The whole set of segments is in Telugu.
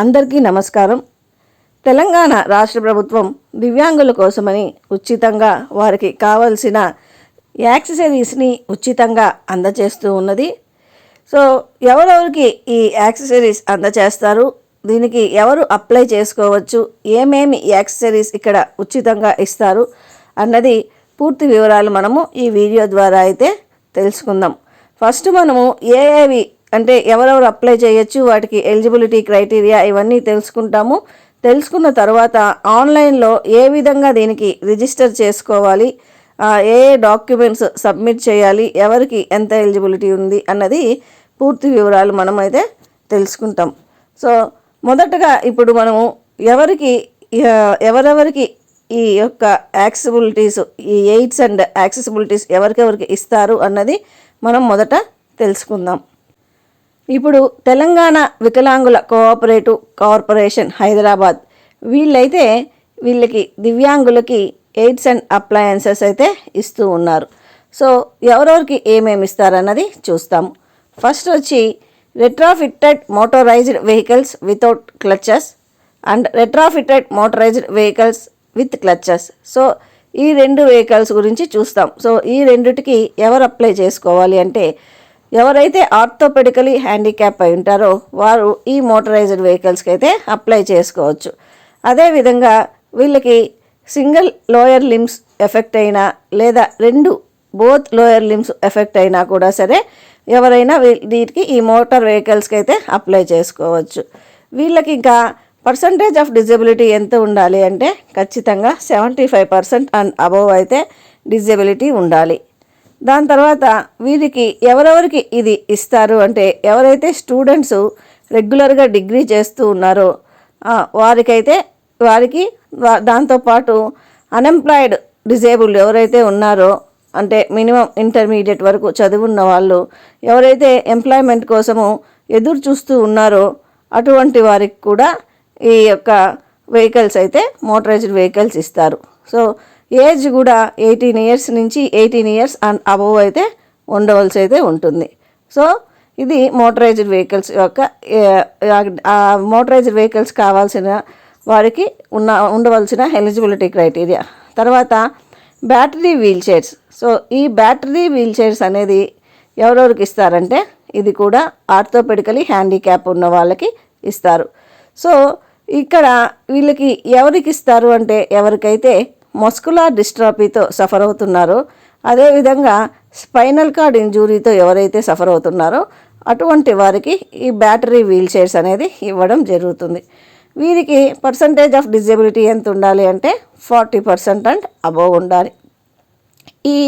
అందరికీ నమస్కారం. తెలంగాణ రాష్ట్ర ప్రభుత్వం దివ్యాంగుల కోసమని ఉచితంగా వారికి కావలసిన యాక్సెసరీస్ని ఉచితంగా అందజేస్తూ ఉన్నది. సో ఎవరెవరికి ఈ యాక్సెసరీస్ అందజేస్తారు దీనికి ఎవరు అప్లై చేసుకోవచ్చు? ఏమేమి యాక్సెసరీస్ ఇక్కడ ఉచితంగా ఇస్తారు? అన్నది పూర్తి వివరాలు మనము ఈ వీడియో ద్వారా అయితే తెలుసుకుందాం. ఫస్ట్ మనము ఏఏవి అంటే ఎవరెవరు అప్లై చేయొచ్చు వాటికి ఎలిజిబిలిటీ క్రైటీరియా ఇవన్నీ తెలుసుకుంటాము. తెలుసుకున్న తర్వాత ఆన్లైన్లో ఏ విధంగా దీనికి రిజిస్టర్ చేసుకోవాలి ఏ ఏ డాక్యుమెంట్స్ సబ్మిట్ చేయాలి ఎవరికి ఎంత ఎలిజిబిలిటీ ఉంది అన్నది పూర్తి వివరాలు మనమైతే తెలుసుకుంటాం. సో మొదటగా ఇప్పుడు మనము ఎవరికి ఎవరెవరికి ఈ యొక్క యాక్సెసిబిలిటీస్ ఈ ఎయిడ్స్ అండ్ యాక్సెసిబిలిటీస్ ఎవరికెవరికి ఇస్తారు అన్నది మనం మొదట తెలుసుకుందాం. ఇప్పుడు తెలంగాణ వికలాంగుల కోఆపరేటివ్ కార్పొరేషన్ హైదరాబాద్. వీళ్ళైతే వీళ్ళకి దివ్యాంగులకి ఎయిడ్స్ అండ్ అప్లయన్సెస్ అయితే ఇస్తూ ఉన్నారు. సో ఎవరెవరికి ఏమేమి ఇస్తారన్నది చూస్తాము ఫస్ట్ వచ్చి retrofitted motorised vehicles without clutches and retrofitted motorised vehicles with clutches so ఈ రెండు వెహికల్స్ గురించి చూస్తాం. సో ఈ రెండిటికి ఎవరు అప్లై చేసుకోవాలి అంటే ఎవరైతే ఆర్థోపెడికలీ హ్యాండిక్యాప్ అయి ఉంటారో వారు ఈ మోటరైజ్డ్ వెహికల్స్కి అయితే అప్లై చేసుకోవచ్చు. అదేవిధంగా వీళ్ళకి సింగిల్ లోయర్ లిమ్స్ ఎఫెక్ట్ అయినా లేదా రెండు బోత్ లోయర్ లిమ్స్ ఎఫెక్ట్ అయినా కూడా సరే ఎవరైనా వీ- వీటికి ఈ మోటార్ వెహికల్స్కి అయితే అప్లై చేసుకోవచ్చు. వీళ్ళకి ఇంకా పర్సంటేజ్ ఆఫ్ డిజబిలిటీ ఎంత ఉండాలి అంటే ఖచ్చితంగా seventy five percent and above అయితే డిజబిలిటీ ఉండాలి. దాని తర్వాత వీరికి ఎవరెవరికి ఇది ఇస్తారు అంటే ఎవరైతే స్టూడెంట్స్ రెగ్యులర్గా డిగ్రీ చేస్తూ ఉన్నారో వారికైతే వారికి వా- దాంతోపాటు అన్ఎంప్లాయిడ్ డిజేబుల్డ్ ఎవరైతే ఉన్నారో అంటే మినిమం ఇంటర్మీడియట్ వరకు చదువున్న వాళ్ళు ఎవరైతే ఎంప్లాయ్మెంట్ కోసము ఎదురు చూస్తూ ఉన్నారో అటువంటి వారికి కూడా ఈ యొక్క వెహికల్స్ అయితే మోటరైజ్డ్ వెహికల్స్ ఇస్తారు. సో ఏజ్ కూడా ఎయిటీన్ ఇయర్స్ నుంచి ఎయిటీన్ ఇయర్స్ అండ్ అబవ్ అయితే ఉండవలసి అయితే ఉంటుంది. సో ఇది మోటరైజ్డ్ వెహికల్స్ యొక్క మోటరైజ్డ్ వెహికల్స్ కావాల్సిన వారికి ఉన్న ఉండవలసిన ఎలిజిబిలిటీ క్రైటీరియా. తర్వాత బ్యాటరీ వీల్ చైర్స్. సో ఈ బ్యాటరీ వీల్ చైర్స్ అనేది ఎవరెవరికి ఇస్తారంటే ఇది కూడా ఆర్థోపెడికలీ హ్యాండిక్యాప్ ఉన్న వాళ్ళకి ఇస్తారు. సో ఇక్కడ వీళ్ళకి ఎవరికి ఇస్తారు అంటే ఎవరికైతే మస్కులార్ డిస్ట్రాపీతో సఫర్ అవుతున్నారో అదేవిధంగా స్పైనల్ కార్డ్ ఇంజూరీతో ఎవరైతే సఫర్ అవుతున్నారో అటువంటి వారికి ఈ బ్యాటరీ వీల్ చైర్స్ అనేది ఇవ్వడం జరుగుతుంది. వీరికి పర్సంటేజ్ ఆఫ్ డిజబిలిటీ ఎంత ఉండాలి అంటే ఫార్టీ పర్సెంట్ అండ్ అబోవ్ ఉండాలి. ఈ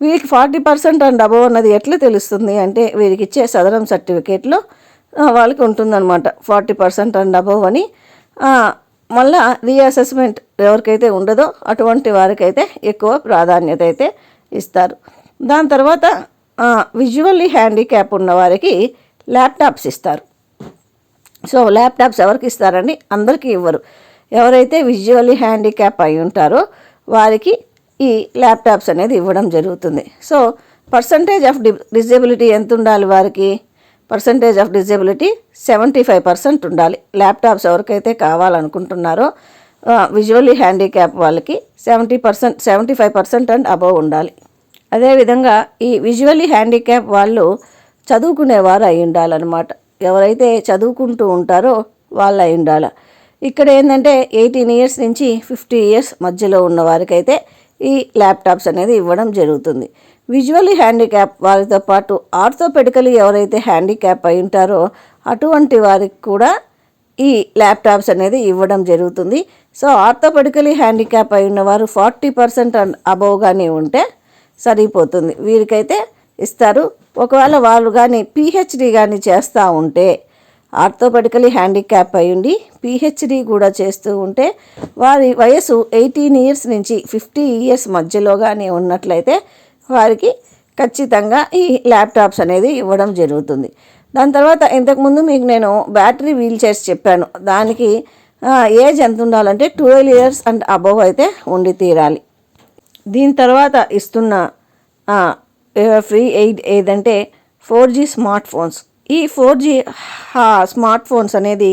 వీరికి ఫార్టీ పర్సెంట్ అండ్ అబోవ్ అన్నది ఎట్లా తెలుస్తుంది అంటే వీరికి ఇచ్చే సదరం సర్టిఫికేట్లో వాళ్ళకి ఉంటుందన్నమాట. ఫార్టీ పర్సెంట్ అండ్ అబోవ్ అని. మళ్ళా రీఅసెస్మెంట్ ఎవరికైతే ఉండదో అటువంటి వారికైతే ఎక్కువ ప్రాధాన్యత అయితే ఇస్తారు. దాని తర్వాత విజువల్లీ హ్యాండిక్యాప్ ఉన్న వారికి ల్యాప్టాప్స్ ఇస్తారు. సో ల్యాప్టాప్స్ ఎవరికి ఇస్తారండి అందరికీ ఇవ్వరు. ఎవరైతే విజువల్లీ హ్యాండిక్యాప్ అయి ఉంటారో వారికి ఈ ల్యాప్టాప్స్ అనేది ఇవ్వడం జరుగుతుంది. సో పర్సంటేజ్ ఆఫ్ డి ఎంత ఉండాలి వారికి? Percentage of disability seventy five percent ఉండాలి. ల్యాప్టాప్స్ ఎవరికైతే కావాలనుకుంటున్నారో విజువల్లీ హ్యాండిక్యాప్ వాళ్ళకి seventy percent seventy five percent and above ఉండాలి. అదేవిధంగా ఈ విజువల్లీ హ్యాండిక్యాప్ వాళ్ళు చదువుకునేవారు అయి ఉండాలన్నమాట. ఎవరైతే చదువుకుంటూ ఉంటారో వాళ్ళు అయి ఉండాలి. ఇక్కడ ఏంటంటే ఎయిటీన్ ఇయర్స్ నుంచి ఫిఫ్టీ ఇయర్స్ మధ్యలో ఉన్న వారికైతే ఈ ల్యాప్టాప్స్ అనేది ఇవ్వడం జరుగుతుంది. విజువల్లీ హ్యాండిక్యాప్ వారితో పాటు ఆర్థోపెడికలీ ఎవరైతే హ్యాండిక్యాప్ అయి ఉంటారో అటువంటి వారికి కూడా ఈ ల్యాప్టాప్స్ అనేది ఇవ్వడం జరుగుతుంది. సో ఆర్థోపెడికలీ హ్యాండిక్యాప్ అయి ఉన్నవారు ఫార్టీ పర్సెంట్ అండ్ ఉంటే సరిపోతుంది. వీరికైతే ఇస్తారు. ఒకవేళ వాళ్ళు కానీ పిహెచ్డి కానీ చేస్తూ ఉంటే ఆర్థోపెడికలీ హ్యాండిక్యాప్ అయి ఉండి పిహెచ్డి కూడా చేస్తూ ఉంటే వారి వయసు ఎయిటీన్ ఇయర్స్ నుంచి ఫిఫ్టీ ఇయర్స్ మధ్యలో కానీ ఉన్నట్లయితే వారికి ఖచ్చితంగా ఈ ల్యాప్టాప్స్ అనేది ఇవ్వడం జరుగుతుంది. దాని తర్వాత ఇంతకుముందు మీకు నేను బ్యాటరీ వీల్ చైర్స్ చెప్పాను. దానికి ఏజ్ ఎంత ఉండాలంటే ట్వెల్వ్ ఇయర్స్ అండ్ అబవ్ అయితే ఉండి తీరాలి. దీని తర్వాత ఇస్తున్న ఫ్రీ ఎయిడ్ ఏదంటే ఫోర్ జీ స్మార్ట్ ఫోన్స్ ఈ ఫోర్ జీ స్మార్ట్ ఫోన్స్ అనేది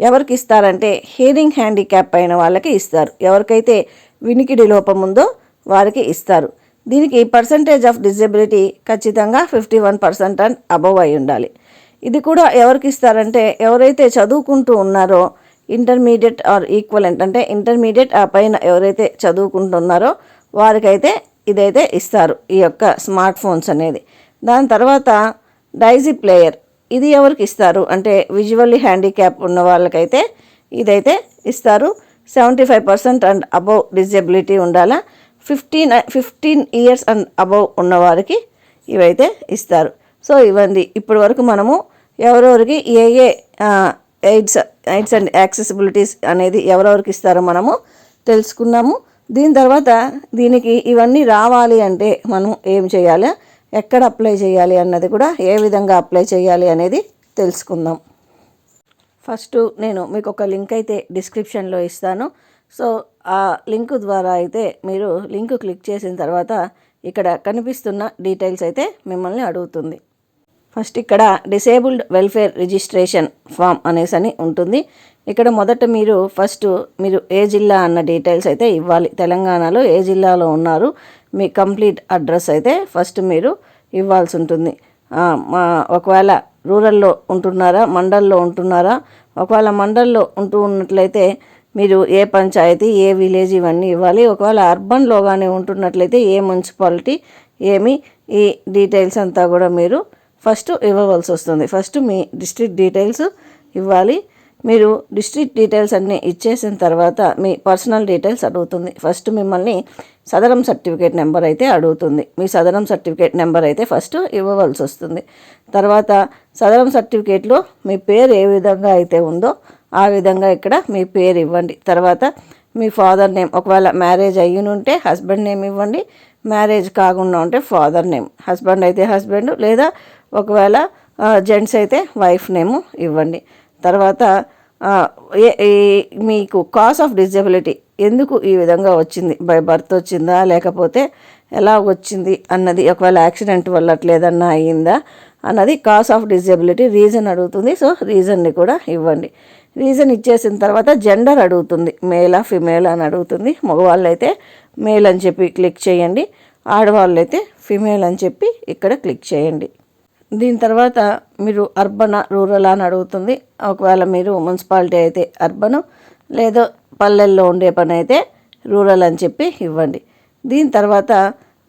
ఎవరికి ఇస్తారంటే హియరింగ్ హ్యాండిక్యాప్ అయిన వాళ్ళకి ఇస్తారు. ఎవరికైతే వినికిడి లోపం ఉందో వారికి ఇస్తారు. దీనికి పర్సంటేజ్ ఆఫ్ డిజబిలిటీ ఖచ్చితంగా fifty one percent and above అయి ఉండాలి. ఇది కూడా ఎవరికి ఇస్తారంటే ఎవరైతే చదువుకుంటూ ఉన్నారో ఇంటర్మీడియట్ ఆర్ ఈక్వలెంట్ అంటే ఇంటర్మీడియట్ ఆ పైన ఎవరైతే చదువుకుంటున్నారో వారికైతే ఇదైతే ఇస్తారు ఈ యొక్క స్మార్ట్ ఫోన్స్ అనేది. దాని తర్వాత డైజీ ప్లేయర్ ఇది ఎవరికి ఇస్తారు? అంటే విజువల్లీ హ్యాండిక్యాప్ ఉన్న వాళ్ళకైతే ఇదైతే ఇస్తారు. Seventy five percent and above disability ఉండాలా. Fifteen fifteen years and above ఉన్నవారికి ఇవైతే ఇస్తారు. సో ఇవన్నీ ఇప్పటి వరకు మనము ఎవరెవరికి ఏ ఏ ఎయిడ్స్ ఎయిడ్స్ అండ్ యాక్సెసిబిలిటీస్ అనేది ఎవరెవరికి ఇస్తారో మనము తెలుసుకున్నాము. దీని తర్వాత దీనికి ఇవన్నీ రావాలి అంటే మనం ఏం చేయాలి? ఎక్కడ అప్లై చేయాలి అన్నది కూడా ఏ విధంగా అప్లై చేయాలి అనేది తెలుసుకుందాం. ఫస్ట్ నేను మీకు ఒక లింక్ అయితే డిస్క్రిప్షన్లో ఇస్తాను. సో ఆ లింక్ ద్వారా అయితే మీరు లింక్ క్లిక్ చేసిన తర్వాత ఇక్కడ కనిపిస్తున్న డీటెయిల్స్ అయితే మిమ్మల్ని అడుగుతుంది. ఫస్ట్ ఇక్కడ డిసేబుల్డ్ వెల్ఫేర్ రిజిస్ట్రేషన్ ఫామ్ అనేసి అని ఉంటుంది. ఇక్కడ మొదట మీరు ఫస్ట్ మీరు ఏ జిల్లా అన్న డీటెయిల్స్ అయితే ఇవ్వాలి. తెలంగాణలో ఏ జిల్లాలో ఉన్నారు మీ కంప్లీట్ అడ్రస్ అయితే ఫస్ట్ మీరు ఇవ్వాల్సి ఉంటుంది. మా ఒకవేళ రూరల్లో ఉంటున్నారా మండల్లో ఉంటున్నారా ఒకవేళ మండల్లో ఉంటూ ఉన్నట్లయితే మీరు ఏ పంచాయతీ ఏ విలేజ్ ఇవన్నీ ఇవ్వాలి. ఒకవేళ అర్బన్లోగానే ఉంటున్నట్లయితే ఏ మున్సిపాలిటీ ఏమి ఈ డీటెయిల్స్ అంతా కూడా మీరు ఫస్ట్ ఇవ్వవలసి వస్తుంది. ఫస్ట్ మీ డిస్ట్రిక్ట్ డీటెయిల్స్ ఇవ్వాలి. మీరు డిస్ట్రిక్ట్ డీటెయిల్స్ అన్నీ ఇచ్చేసిన తర్వాత మీ పర్సనల్ డీటెయిల్స్ అడుగుతుంది. ఫస్ట్ మిమ్మల్ని సదరం సర్టిఫికేట్ నెంబర్ అయితే అడుగుతుంది. మీ సదరం సర్టిఫికేట్ నెంబర్ అయితే ఫస్ట్ ఇవ్వవలసి వస్తుంది. తర్వాత సదరం సర్టిఫికేట్లో మీ పేరు ఏ విధంగా అయితే ఉందో ఆ విధంగా ఇక్కడ మీ పేరు ఇవ్వండి. తర్వాత మీ ఫాదర్ నేమ్ ఒకవేళ మ్యారేజ్ అయ్యినుంటే హస్బెండ్ నేమ్ ఇవ్వండి. మ్యారేజ్ కాకుండా ఉంటే ఫాదర్ నేమ్ హస్బెండ్ అయితే హస్బెండ్ లేదా ఒకవేళ జెంట్స్ అయితే వైఫ్ నేము ఇవ్వండి. తర్వాత ఏ- ఈ- మీకు కాస్ ఆఫ్ డిజబిలిటీ ఎందుకు ఈ విధంగా వచ్చింది? బై బర్త్ వచ్చిందా? లేకపోతే ఎలా వచ్చింది అన్నది ఒకవేళ యాక్సిడెంట్ వల్ల అట్లేదన్నా అయ్యిందా? అన్నది కాస్ ఆఫ్ డిజబిలిటీ రీజన్ అడుగుతుంది. సో రీజన్ని కూడా ఇవ్వండి. రీజన్ ఇచ్చేసిన తర్వాత జెండర్ అడుగుతుంది. మేలా ఫిమేల్ అని అడుగుతుంది. మగవాళ్ళు అయితే మేల్ అని చెప్పి క్లిక్ చేయండి. ఆడవాళ్ళు అయితే ఫిమేల్ అని చెప్పి ఇక్కడ క్లిక్ చేయండి. దీని తర్వాత మీరు అర్బన్ రూరల్ అని అడుగుతుంది. ఒకవేళ మీరు మున్సిపాలిటీ అయితే అర్బను లేదో పల్లెల్లో ఉండే పని అయితే రూరల్ అని చెప్పి ఇవ్వండి. దీని తర్వాత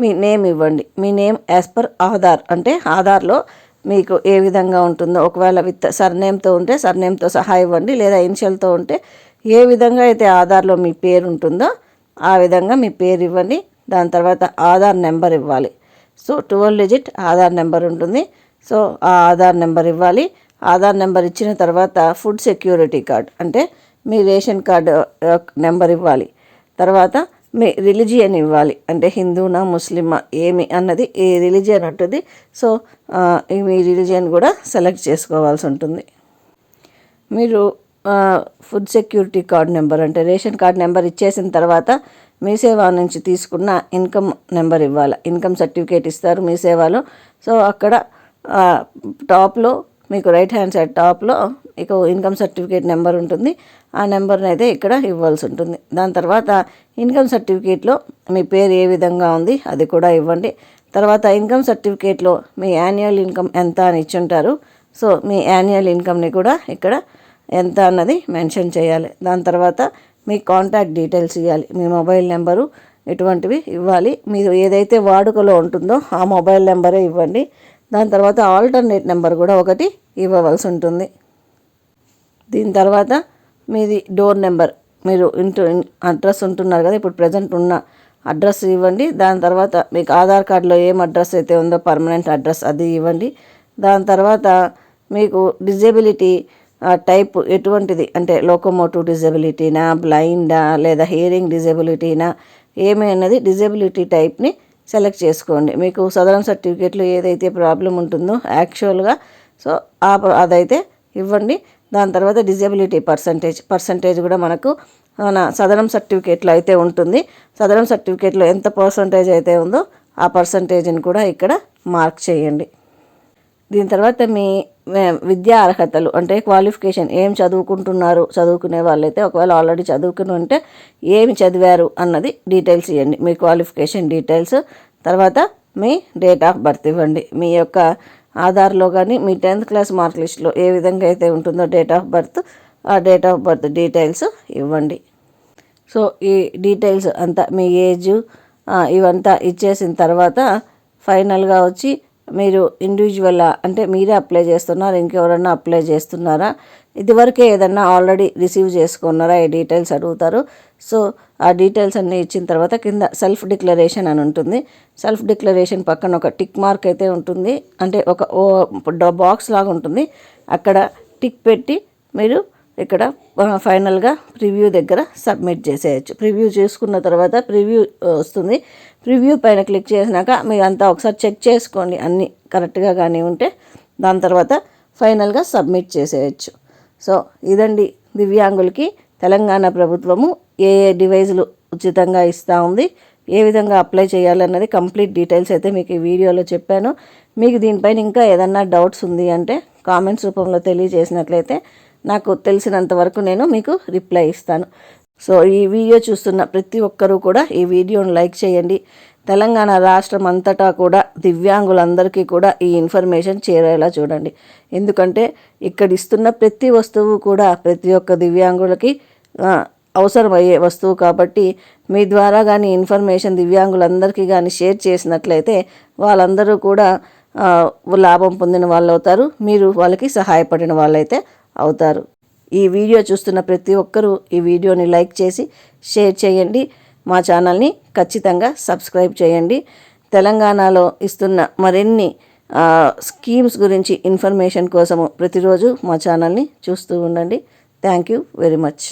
మీ నేమ్ ఇవ్వండి. మీ నేమ్ యాజ్ పర్ ఆధార్ అంటే ఆధార్లో మీకు ఏ విధంగా ఉంటుందో ఒకవేళ విత్ సర్నేమ్తో ఉంటే సర్నేమ్తో సహా ఇవ్వండి లేదా ఇన్షియల్తో ఉంటే ఏ విధంగా అయితే ఆధార్లో మీ పేరు ఉంటుందో ఆ విధంగా మీ పేరు ఇవ్వండి దాని తర్వాత ఆధార్ నెంబర్ ఇవ్వాలి. So twelve digit Aadhaar number ఉంటుంది. సో ఆ ఆధార్ నెంబర్ ఇవ్వాలి. ఆధార్ నెంబర్ ఇచ్చిన తర్వాత ఫుడ్ సెక్యూరిటీ కార్డ్ అంటే మీ రేషన్ కార్డు నెంబర్ ఇవ్వాలి. తర్వాత మీ రిలీజియన్ ఇవ్వాలి. అంటే హిందూనా ముస్లిమా ఏమి అన్నది ఏ రిలీజియన్ ఉంటుంది సో మీ రిలీజియన్ కూడా సెలెక్ట్ చేసుకోవాల్సి ఉంటుంది. మీరు ఫుడ్ సెక్యూరిటీ కార్డ్ నెంబర్ అంటే రేషన్ కార్డ్ నెంబర్ ఇచ్చేసిన తర్వాత మీ సేవ నుంచి తీసుకున్న ఇన్కమ్ నెంబర్ ఇవ్వాలి. ఇన్కమ్ సర్టిఫికేట్ ఇస్తారు మీ సేవలో. సో అక్కడ టాప్లో మీకు రైట్ హ్యాండ్ సైడ్ టాప్లో మీకు ఇన్కమ్ సర్టిఫికేట్ నెంబర్ ఉంటుంది. ఆ నెంబర్ని అయితే ఇక్కడ ఇవ్వాల్సి ఉంటుంది. దాని తర్వాత ఇన్కమ్ సర్టిఫికేట్లో మీ పేరు ఏ విధంగా ఉంది అది కూడా ఇవ్వండి. తర్వాత ఇన్కమ్ సర్టిఫికేట్లో మీ యాన్యువల్ ఇన్కమ్ ఎంత అని ఇచ్చుంటారు. సో మీ యాన్యువల్ ఇన్కమ్ని కూడా ఇక్కడ ఎంత అన్నది మెన్షన్ చేయాలి. దాని తర్వాత మీ కాంటాక్ట్ డీటెయిల్స్ ఇవ్వాలి. మీ మొబైల్ నెంబరు ఇటువంటివి ఇవ్వాలి. మీరు ఏదైతే వాడుకలో ఉంటుందో ఆ మొబైల్ నెంబరే ఇవ్వండి. దాని తర్వాత ఆల్టర్నేట్ నెంబర్ కూడా ఒకటి ఇవ్వవలసి ఉంటుంది. దీని తర్వాత మీది డోర్ నెంబర్. మీరు ఇంటూ అడ్రస్ ఉంటున్నారు కదా ఇప్పుడు ప్రజెంట్ ఉన్న అడ్రస్ ఇవ్వండి. దాని తర్వాత మీకు ఆధార్ కార్డులో ఏం అడ్రస్ అయితే ఉందో పర్మనెంట్ అడ్రస్ అది ఇవ్వండి. దాని తర్వాత మీకు డిజేబిలిటీ టైప్ ఎటువంటిది? అంటే లోకోమోటివ్ డిజేబిలిటీనా బ్లైండా లేదా హియరింగ్ డిజేబిలిటీనా? ఏమైనది డిజేబిలిటీ టైప్ని సెలెక్ట్ చేసుకోండి. మీకు సదరన్ సర్టిఫికేట్లో ఏదైతే ప్రాబ్లం ఉంటుందో యాక్చువల్గా సో ఆ అదైతే ఇవ్వండి. దాని తర్వాత డిజేబిలిటీ పర్సంటేజ్ పర్సంటేజ్ కూడా మనకు మన సదరం సర్టిఫికేట్లో అయితే ఉంటుంది. సదరం సర్టిఫికేట్లో ఎంత పర్సంటేజ్ అయితే ఉందో ఆ పర్సంటేజ్ని కూడా ఇక్కడ మార్క్ చేయండి. దీని తర్వాత మీ మే- విద్యా అర్హతలు అంటే క్వాలిఫికేషన్ ఏం చదువుకుంటున్నారు చదువుకునే వాళ్ళైతే ఒకవేళ ఆల్రెడీ చదువుకుని ఉంటే ఏమి చదివారు అన్నది డీటెయిల్స్ ఇవ్వండి. మీ క్వాలిఫికేషన్ డీటెయిల్స్ తర్వాత మీ డేట్ ఆఫ్ బర్త్ ఇవ్వండి. మీ యొక్క ఆధార్లో కానీ మీ టెన్త్ క్లాస్ మార్క్ లిస్ట్లో ఏ విధంగా అయితే ఉంటుందో డేట్ ఆఫ్ బర్త్ ఆ డేట్ ఆఫ్ బర్త్ డీటెయిల్స్ ఇవ్వండి. సో ఈ డీటెయిల్స్ అంతా మీ ఏజ్ ఇవంతా ఇచ్చేసిన తర్వాత ఫైనల్గా వచ్చి మీరు ఇండివిజువల్ అంటే మీరే అప్లై చేస్తున్నారా ఇంకెవరన్నా అప్లై చేస్తున్నారా ఇదివరకే ఏదన్నా ఆల్రెడీ రిసీవ్ చేసుకున్నారా ఈ డీటెయిల్స్ అడుగుతారు. సో ఆ డీటెయిల్స్ అన్నీ ఇచ్చిన తర్వాత కింద సెల్ఫ్ డిక్లరేషన్ అని ఉంటుంది. సెల్ఫ్ డిక్లరేషన్ పక్కన ఒక టిక్ మార్క్ అయితే ఉంటుంది. అంటే ఒక ఓ బాక్స్ లాగా ఉంటుంది. అక్కడ టిక్ పెట్టి మీరు ఇక్కడ ఫైనల్గా ప్రివ్యూ దగ్గర సబ్మిట్ చేసేయచ్చు. ప్రివ్యూ చేసుకున్న తర్వాత ప్రివ్యూ వస్తుంది. ప్రివ్యూ పైన క్లిక్ చేసినాక మీరు అంతా ఒకసారి చెక్ చేసుకోండి. అన్నీ కరెక్ట్గా కానీ ఉంటే దాని తర్వాత ఫైనల్గా సబ్మిట్ చేసేయచ్చు. సో ఇదండి దివ్యాంగులకి తెలంగాణ ప్రభుత్వము ఏ ఏ డివైజులు ఉచితంగా ఇస్తూ ఉంది ఏ విధంగా అప్లై చేయాలన్నది కంప్లీట్ డీటెయిల్స్ అయితే మీకు ఈ వీడియోలో చెప్పాను. మీకు దీనిపైన ఇంకా ఏదన్నా డౌట్స్ ఉంది అంటే కామెంట్స్ రూపంలో తెలియజేసినట్లయితే నాకు తెలిసినంత వరకు నేను మీకు రిప్లై ఇస్తాను. సో ఈ వీడియో చూస్తున్న ప్రతి ఒక్కరూ కూడా ఈ వీడియోను లైక్ చేయండి. తెలంగాణ రాష్ట్రం అంతటా కూడా దివ్యాంగులందరికీ కూడా ఈ ఇన్ఫర్మేషన్ చేరేలా చూడండి. ఎందుకంటే ఇక్కడ ఇస్తున్న ప్రతి వస్తువు కూడా ప్రతి ఒక్క దివ్యాంగులకి అవసరమయ్యే వస్తువు కాబట్టి మీ ద్వారా కానీ ఇన్ఫర్మేషన్ దివ్యాంగులందరికీ కానీ షేర్ చేసినట్లయితే వాళ్ళందరూ కూడా లాభం పొందిన వాళ్ళు అవుతారు మీరు వాళ్ళకి సహాయపడిన వాళ్ళైతే అవుతారు. ఈ వీడియో చూస్తున్న ప్రతి ఒక్కరూ ఈ వీడియోని లైక్ చేసి షేర్ చేయండి. మా ఛానల్ని ఖచ్చితంగా సబ్స్క్రైబ్ చేయండి. తెలంగాణలో ఇస్తున్న మరిన్ని స్కీమ్స్ గురించి ఇన్ఫర్మేషన్ కోసము ప్రతిరోజు మా ఛానల్ని చూస్తూ ఉండండి. Thank you very much.